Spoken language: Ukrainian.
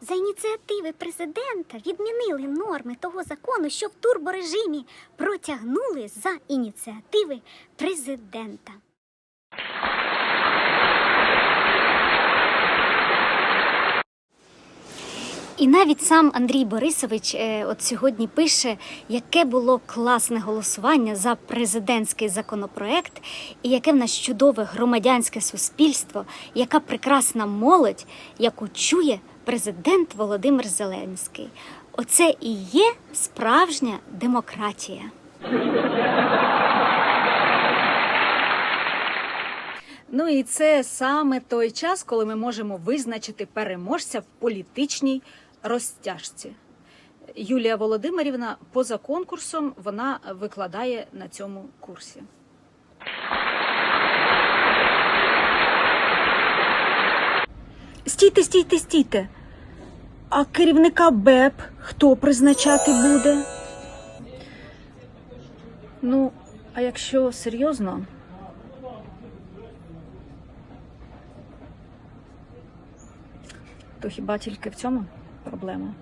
За ініціативи президента відмінили норми того закону, що в турборежимі протягнули за ініціативи президента. І навіть сам Андрій Борисович е, от сьогодні пише, яке було класне голосування за президентський законопроект, і яке в нас чудове громадянське суспільство, яка прекрасна молодь, яку чує президент Володимир Зеленський. Оце і є справжня демократія. Ну і це саме той час, коли ми можемо визначити переможця в політичній розтяжці. Юлія Володимирівна поза конкурсом вона викладає на цьому курсі. Стійте, стійте, стійте. А керівника БЕП хто призначати буде? Ну, а якщо серйозно, то хіба тільки в цьому проблема?